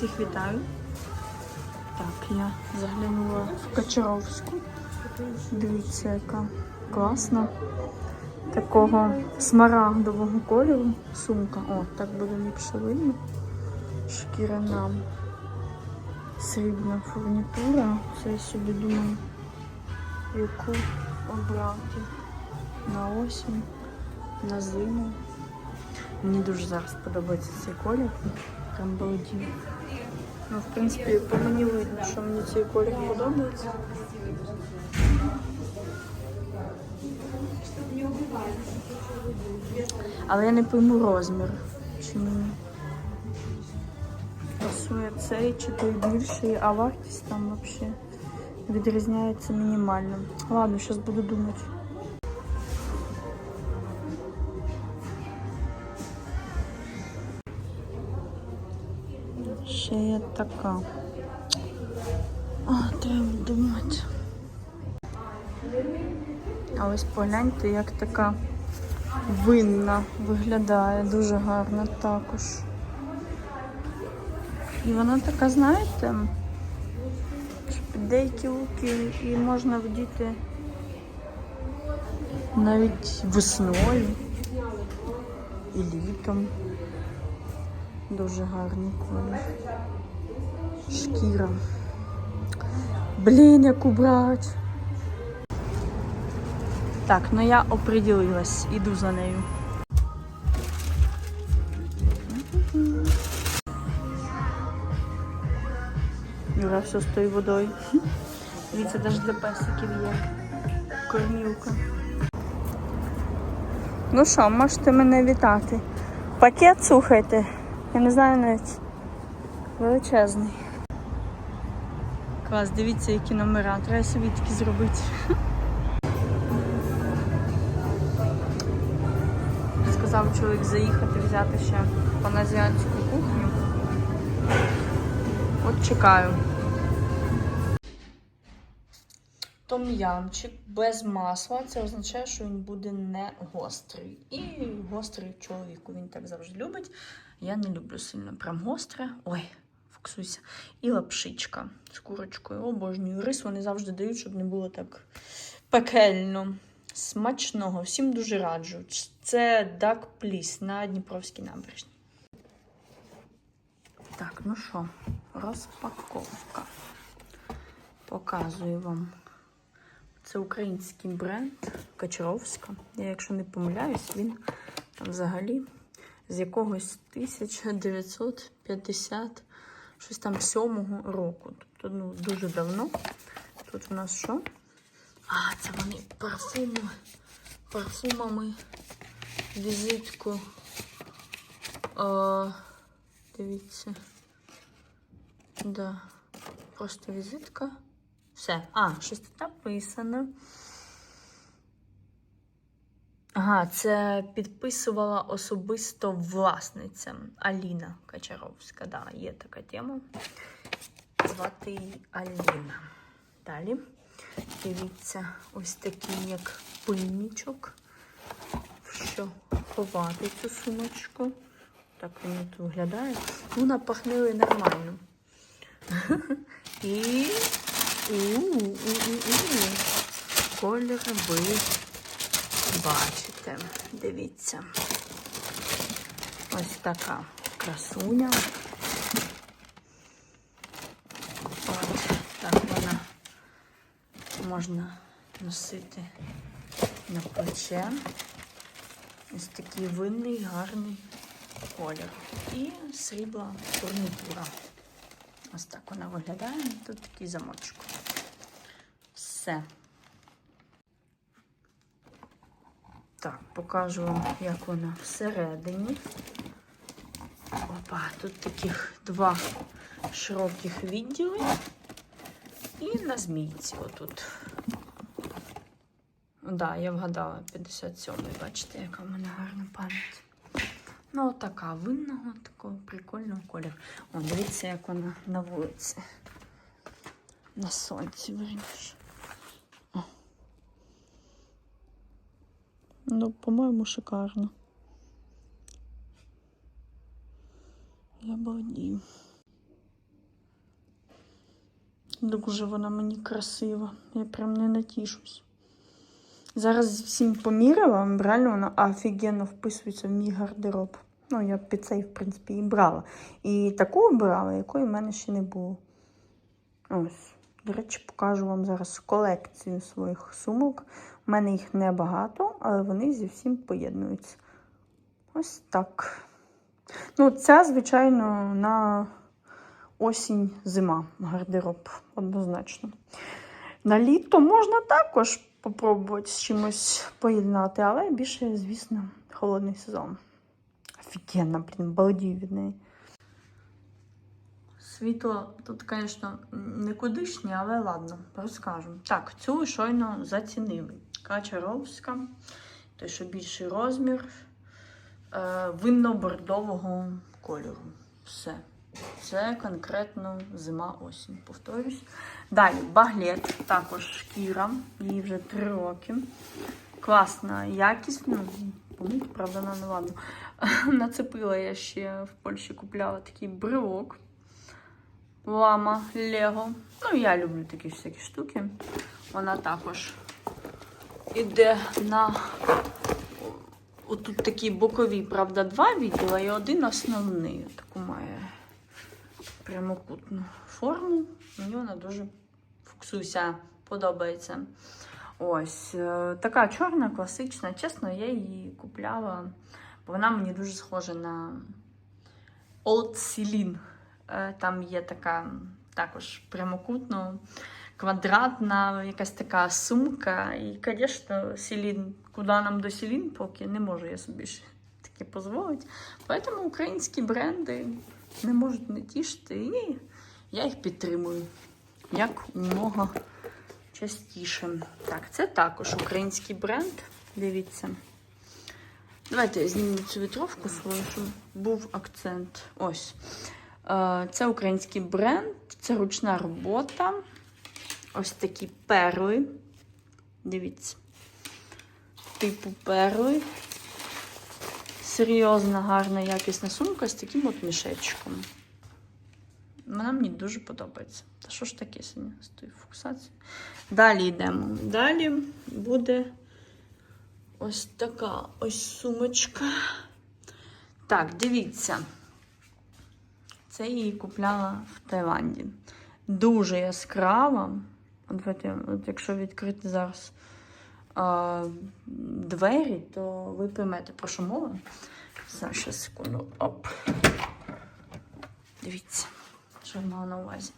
Всіх вітаю. Так, я заглянула в Качаровську. Дивіться, яка класна. Такого смарагдового кольору сумка. О, так буде ліпше видно. Шкіряна срібна фурнітура. Це я собі думаю, яку обрати на осінь, на зиму. Мені дуже зараз подобається цей колір. Прям балдію. Ну, в принципі, по мені видно, що мені цей колір подобається. Але я не пойму розмір. Чи мені пасує цей, чи той більший, а вартість там взагалі відрізняється мінімально. Ладно, зараз буду думати. Ще є така. А, треба думати. А ось погляньте, як така винна виглядає. Дуже гарно також. І вона така, знаєте, під деякі луки і можна вдіти навіть весною і літом. Дуже гарний колір. Шкіра. Блін, яку брать. Так, ну я оприділилась, іду за нею. Юра все з тою водою. Дивіться, навіть для песиків є кормілка. Ну що, можете мене вітати. Пакет слухайте. Я не знаю навіть. Величезний. Клас, дивіться, які номера. Треба собі такі зробити. Сказав чоловік заїхати, взяти ще паназіанську кухню. От чекаю. Том'ямчик без масла. Це означає, що він буде не гострий. І гострий чоловіку він так завжди любить. Я не люблю сильно прям гостре. Ой, фокусуйся. І лапшичка з курочкою. Обожнюю. Рис вони завжди дають, щоб не було так пекельно. Смачного. Всім дуже раджу. Це Duck Please на Дніпровській набережній. Так, ну що, розпаковка. Показую вам. Це український бренд Качаровська. Я, якщо не помиляюсь, він там взагалі з якогось 1950 щось там сьомого року. Тобто ну, дуже давно. Тут у нас що? А, це вони парфуми, парфумами, візитку. О, дивіться. Да. Просто візитка. Все. А, щось тут написано. Ага, це підписувала особисто власниця Аліна Качаровська. Да, є така тема. Звати її Аліна. Далі. Дивіться, ось такий як пильничок. Що ховати цю сумочку. Так воно тут виглядає. Ну, напахнили нормально. І. Кольори ви бачите. Дивіться. Ось така красуня. От, так вона можна носити на плече. Ось такий винний, гарний колір. І срібла фурнітура. Ось так вона виглядає. Тут такий замочок. Все. Так, покажу вам, як вона всередині. Опа, тут таких два широких відділи. І на змійці отут. Так, да, я вгадала 57-й, бачите, яка в мене гарна пам'ять. Ну, така винного, такого прикольного кольору. О, дивіться, як вона на вулиці. На сонці, верніше. Ну, по-моєму, шикарно. Я балдію. Дуже вона мені красива. Я прям не натішусь. Зараз всім поміряла, реально вона офігенно вписується в мій гардероб. Ну, я під цей, в принципі, і брала. І таку обирала, якої в мене ще не було. Ось. До речі, покажу вам зараз колекцію своїх сумок. У мене їх небагато, але вони зі всім поєднуються. Ось так. Ну, ця, звичайно, на осінь, зима гардероб, однозначно. На літо можна також попробувати з чимось поєднати, але більше, звісно, холодний сезон. Офігенно, блін, балдію від неї. Світло тут, звісно, никудишнє, але ладно, розкажу. Так, цю щойно зацінили. Качаровська, той, що більший розмір е, винно-бордового кольору. Все. Це конкретно зима-осінь, повторюсь. Далі баглет, також шкіра, їй вже 3 роки. Класна якість. Ну, поміть, правда, вона не ладно. Нацепила я ще в Польщі купляла такий брелок. Лама Лего. Ну, я люблю такі всякі штуки. Вона також іде на отут такі бокові, правда, два відділа і один основний. Таку має прямокутну форму. Мені вона дуже фуксуся, подобається. Ось е, така чорна, класична. Чесно, я її купляла, бо вона мені дуже схожа на Old Celine. Е, Там є така також прямокутно, квадратна, якась така сумка. І, звісно, Селін, куди нам до Селін, поки не можу я собі ще таке дозволити. Тому українські бренди не можуть не тішити. І я їх підтримую. Як умога частіше. Так, це також український бренд. Дивіться. Давайте я зніму цю вітровку свою, щоб був акцент. Ось. Е, Це український бренд, це ручна робота. Ось такі перли. Дивіться. Типу перли. Серйозна, гарна, якісна сумка з таким от мішечком. Вона мені дуже подобається. Та що ж таке сьогодні з тою фокусацією? Далі йдемо. Далі буде ось така ось сумочка. Так, дивіться. Це її купляла в Таїланді. Дуже яскрава. Давайте, от якщо відкрити зараз а, двері, то ви поймете, про що мова. Зараз, секунду. Оп. Дивіться, що я мала на увазі.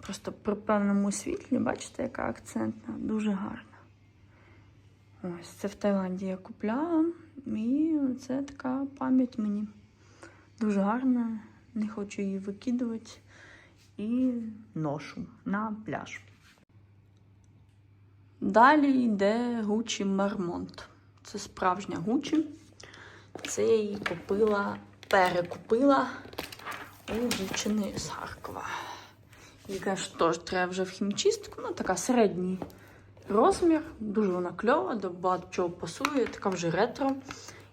Просто при певному світлі, бачите, яка акцентна, дуже гарна. Ось це в Таїланді я купляла. І це така пам'ять мені. Дуже гарна. Не хочу її викидувати. І ношу на пляж. Далі йде Гучі Мармонт. Це справжня Гучі. Це я її купила, перекупила у дівчини з Харкова. Її, конечно, теж треба вже в хімчистку. Ну, така середній розмір. Дуже вона кльова, до багато чого пасує, така вже ретро.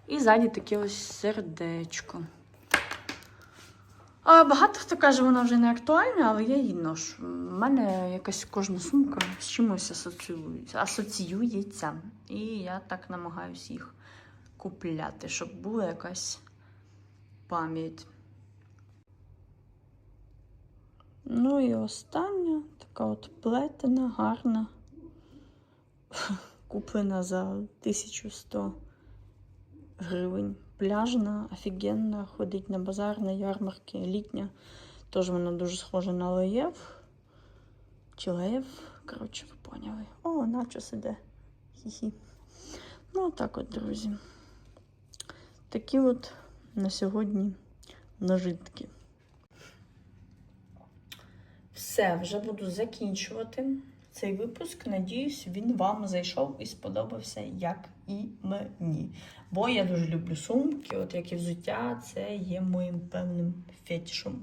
І ззаді таке ось сердечко. А Багато хто каже, вона вже не актуальна, але я її ношу. У мене якась кожна сумка з чимось асоціюється. асоціюється. І я так намагаюся їх купляти, щоб була якась пам'ять. Ну і остання така от плетена, гарна, куплена за 1100 гривень. Пляжна, офігенна, ходить на базар, на ярмарки, літня. Теж вона дуже схожа на Лоєв. Чи Леєв, коротше, ви поняли. О, начос іде. Хі-хі. Ну, так от, друзі. Такі от на сьогодні нажитки. Все, вже буду закінчувати цей випуск. Надіюсь, він вам зайшов і сподобався, як і мені. Бо я дуже люблю сумки, от як і взуття, це є моїм певним фетішем.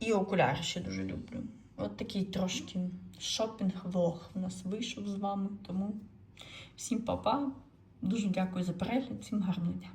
І окуляри ще дуже люблю. От такий трошки шопінг-влог у нас вийшов з вами. Тому всім па-па. Дуже дякую за перегляд, всім гарного дня.